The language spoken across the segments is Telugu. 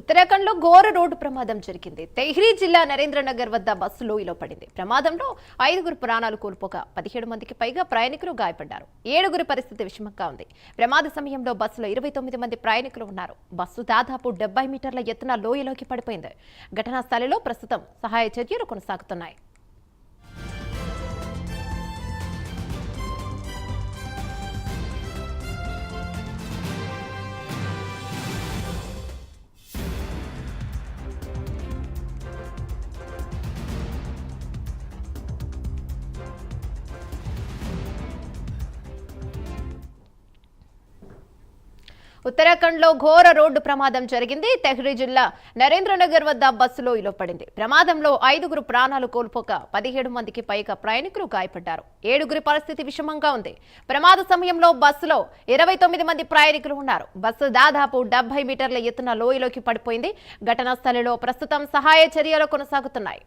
ఉత్తరాఖండ్లో ఘోర రోడ్డు ప్రమాదం జరిగింది. తెహ్రీ జిల్లా నరేంద్రనగర్ వద్ద బస్సు లోయలో పడింది ప్రమాదంలో ఐదుగురు ప్రాణాలు కోల్పోగా పదిహేడు మందికి పైగా ప్రయాణికులు గాయపడ్డారు. ఏడుగురి పరిస్థితి విషమంగా ఉంది. ప్రమాద సమయంలో బస్సులో ఇరవై తొమ్మిది మంది ప్రయాణికులు ఉన్నారు. బస్సు దాదాపు డెబ్బై మీటర్ల ఎత్తున లోయలోకి పడిపోయింది. ఘటనా స్థలిలో ప్రస్తుతం సహాయ చర్యలు కొనసాగుతున్నాయి. ఉత్తరాఖండ్లో ఘోర రోడ్డు ప్రమాదం జరిగింది. తెహ్రీ జిల్లా నరేంద్రనగర్ వద్ద బస్సు లోయలో పడింది ప్రమాదంలో ఐదుగురు ప్రాణాలు కోల్పోక పదిహేడు మందికి పైగా ప్రయాణికులు గాయపడ్డారు. ఏడుగురి పరిస్థితి విషమంగా ఉంది. ప్రమాద సమయంలో బస్సులో ఇరవై తొమ్మిది మంది ప్రయాణికులు ఉన్నారు. బస్సు దాదాపు డెబ్బై మీటర్ల ఎత్తున లోయలోకి పడిపోయింది. ఘటనా స్థలిలో ప్రస్తుతం సహాయ చర్యలు కొనసాగుతున్నాయి.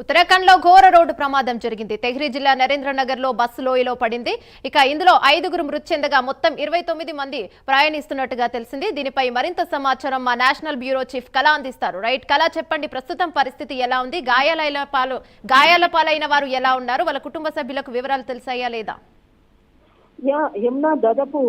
ఉత్తరాఖండ్లో ఘోర రోడ్డు ప్రమాదం జరిగింది. తెహ్రీ జిల్లా నరేంద్రనగర్లో బస్సు లోయలో పడింది. ఇక ఇందులో ఐదుగురు మృతి చెందగా మొత్తం ఇరవై తొమ్మిది మంది ప్రయాణిస్తున్నట్టుగా తెలిసింది. దీనిపై మరింత సమాచారం మా నేషనల్ బ్యూరో చీఫ్ కళ అందిస్తారు. రైట్ కళ చెప్పండి. ప్రస్తుతం పరిస్థితి ఎలా ఉంది? గాయాలైన పాలు గాయాల పాలైన వారు ఎలా ఉన్నారు? వాళ్ళ కుటుంబ సభ్యులకు వివరాలు తెలిసాయా లేదా? యా యమునా దాదాపు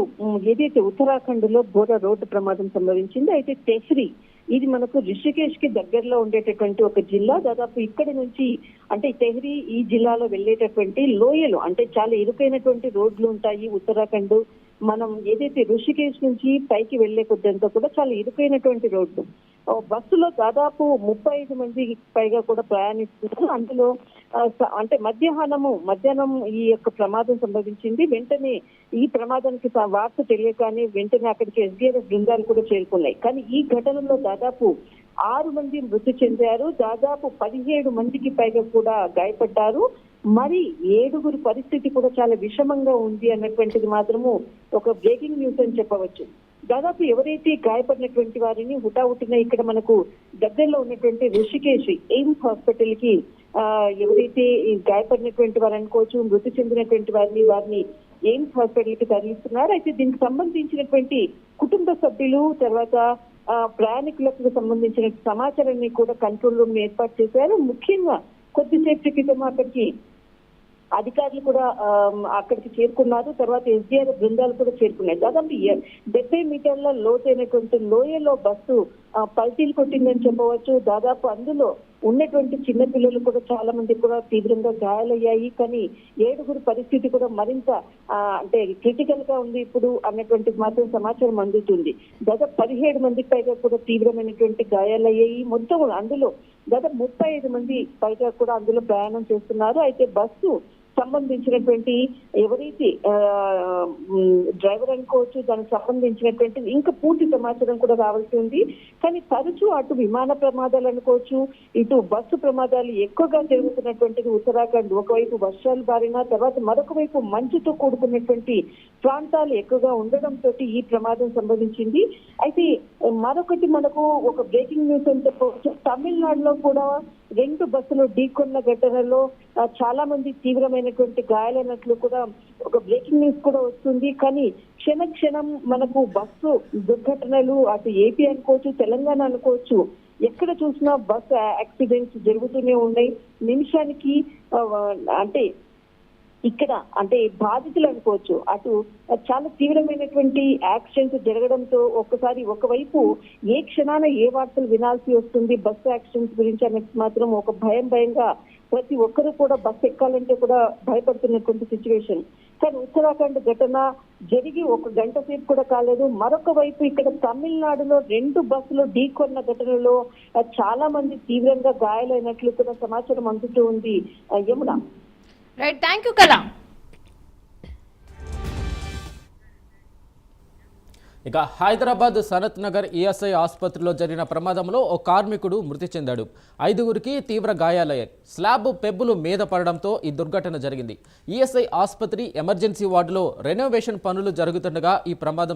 ఏదైతే ఉత్తరాఖండ్లో ఘోర రోడ్డు ప్రమాదం సంభవించింది అయితే తెహ్రీ ఇది మనకు రిషికేష్కి దగ్గరలో ఉండేటటువంటి ఒక జిల్లా. దాదాపు ఇక్కడి నుంచి అంటే తెహ్రీ ఈ జిల్లాలో వెళ్ళేటటువంటి లోయలు అంటే చాలా ఇరుకైనటువంటి రోడ్లు ఉంటాయి. ఉత్తరాఖండ్ మనం ఏదైతే ఋషికేశ్ నుంచి పైకి వెళ్ళే కొద్దంతా కూడా చాలా ఇరుకైనటువంటి రోడ్లు. బస్సులో దాదాపు ముప్పై ఐదు మంది పైగా కూడా ప్రయాణిస్తున్నారు. అందులో అంటే మధ్యాహ్నము మధ్యాహ్నం ఈ యొక్క ప్రమాదం సంభవించింది. వెంటనే ఈ ప్రమాదానికి వార్త తెలియగానే వెంటనే అక్కడికి ఎస్డీఆర్ఎఫ్ బృందాలు కూడా చేరుకున్నాయి. కానీ ఈ ఘటనలో దాదాపు ఆరు మంది మృతి చెందారు. దాదాపు పదిహేడు మందికి పైగా కూడా గాయపడ్డారు. మరి ఏడుగురు పరిస్థితి కూడా చాలా విషమంగా ఉంది అన్నటువంటిది మాత్రము ఒక బ్రేకింగ్ న్యూస్ అని చెప్పవచ్చు. దాదాపు ఎవరైతే గాయపడినటువంటి వారిని హుటాహుటిన ఇక్కడ మనకు దగ్గరలో ఉన్నటువంటి ఋషికేశ్ ఎయిమ్స్ హాస్పిటల్కి ఆ, ఎవరైతే గాయపడినటువంటి వారు అనుకోవచ్చు మృతి చెందినటువంటి వారిని వారిని ఎయిమ్స్ హాస్పిటల్కి తరలిస్తున్నారు. అయితే దీనికి సంబంధించినటువంటి కుటుంబ సభ్యులు తర్వాత ఆ, ప్రయాణికులకు సంబంధించిన సమాచారాన్ని కూడా కంట్రోల్ రూమ్ ఏర్పాటు చేశారు. ముఖ్యంగా కొద్దిసేపటి క్రితం అక్కడికి అధికారులు కూడా అక్కడికి చేరుకున్నారు. తర్వాత ఎస్డిఆర్ బృందాలు కూడా చేరుకున్నాయి. దాదాపు డెబ్బై మీటర్ల లోతైనటువంటి లోయలో బస్సు పల్టీలు కొట్టిందని చెప్పవచ్చు. దాదాపు అందులో ఉన్నటువంటి చిన్న పిల్లలు కూడా చాలా మంది కూడా తీవ్రంగా గాయాలయ్యాయి. కానీ ఏడుగురు పరిస్థితి కూడా మరింత అంటే క్రిటికల్గా ఉంది ఇప్పుడు అన్నటువంటి మాత్రం సమాచారం అందుతుంది. దాదాపు పదిహేడు మందికి పైగా కూడా తీవ్రమైనటువంటి గాయాలయ్యాయి. మొత్తం కూడా అందులో దాదాపు ముప్పై ఐదు మంది పైగా కూడా అందులో ప్రయాణం చేస్తున్నారు. అయితే బస్సు సంబంధించినటువంటి ఎవరైతే డ్రైవర్ అనుకోవచ్చు దానికి సంబంధించినటువంటి ఇంకా పూర్తి సమాచారం కూడా రావాల్సి ఉంది. కానీ తరచూ అటు విమాన ప్రమాదాలు అనుకోవచ్చు ఇటు బస్సు ప్రమాదాలు ఎక్కువగా జరుగుతున్నటువంటిది ఉత్తరాఖండ్ ఒకవైపు వర్షాలు బారిన తర్వాత మరొక వైపు మంచుతో కూడుకున్నటువంటి ప్రాంతాలు ఎక్కువగా ఉండడంతో ఈ ప్రమాదం సంభవించింది. అయితే మరొకటి మనకు ఒక బ్రేకింగ్ న్యూస్ అంటే తమిళనాడులో కూడా రెండు బస్సులు ఢీకొన్న ఘటనలో చాలా మంది తీవ్రమైనటువంటి గాయాలైనట్లు కూడా ఒక బ్రేకింగ్ న్యూస్ కూడా వస్తుంది. కానీ క్షణ క్షణం మనకు బస్సు దుర్ఘటనలు అటు ఏపీ అనుకోవచ్చు తెలంగాణ అనుకోవచ్చు ఎక్కడ చూసినా బస్ యాక్సిడెంట్స్ జరుగుతూనే ఉన్నాయి. నిమిషానికి అంటే ఇక్కడ అంటే బాధితులు అనుకోవచ్చు అటు చాలా తీవ్రమైనటువంటి యాక్సిడెంట్స్ జరగడంతో ఒక్కసారి ఒకవైపు ఏ క్షణాన ఏ వార్తలు వినాల్సి వస్తుంది బస్సు యాక్సిడెంట్స్ గురించి అనేది మాత్రం ఒక భయం భయంగా ప్రతి ఒక్కరు కూడా బస్సు ఎక్కాలంటే కూడా భయపడుతున్నటువంటి సిచ్యువేషన్. కానీ ఉత్తరాఖండ్ ఘటన జరిగి ఒక గంట సేపు కూడా కాలేదు. మరొక వైపు ఇక్కడ తమిళనాడులో రెండు బస్సులు ఢీకొన్న ఘటనలో చాలా మంది తీవ్రంగా గాయాలైనట్లు కూడా సమాచారం అందుతూ ఉంది. యమున. రైట్ థ్యాంక్ యూ కళ ఇక హైదరాబాద్ సనత్ నగర్ ఈఎస్ఐ ఆసుపత్రిలో జరిగిన ప్రమాదంలో ఓ కార్మికుడు మృతి చెందాడు. ఐదుగురికి తీవ్ర గాయాలయ్యాయి. స్లాబ్ పెబ్బులు మీద పడడంతో ఈ దుర్ఘటన జరిగింది. ఈఎస్ఐ ఆసుపత్రి ఎమర్జెన్సీ వార్డులో రెనోవేషన్ పనులు జరుగుతుండగా ఈ ప్రమాదం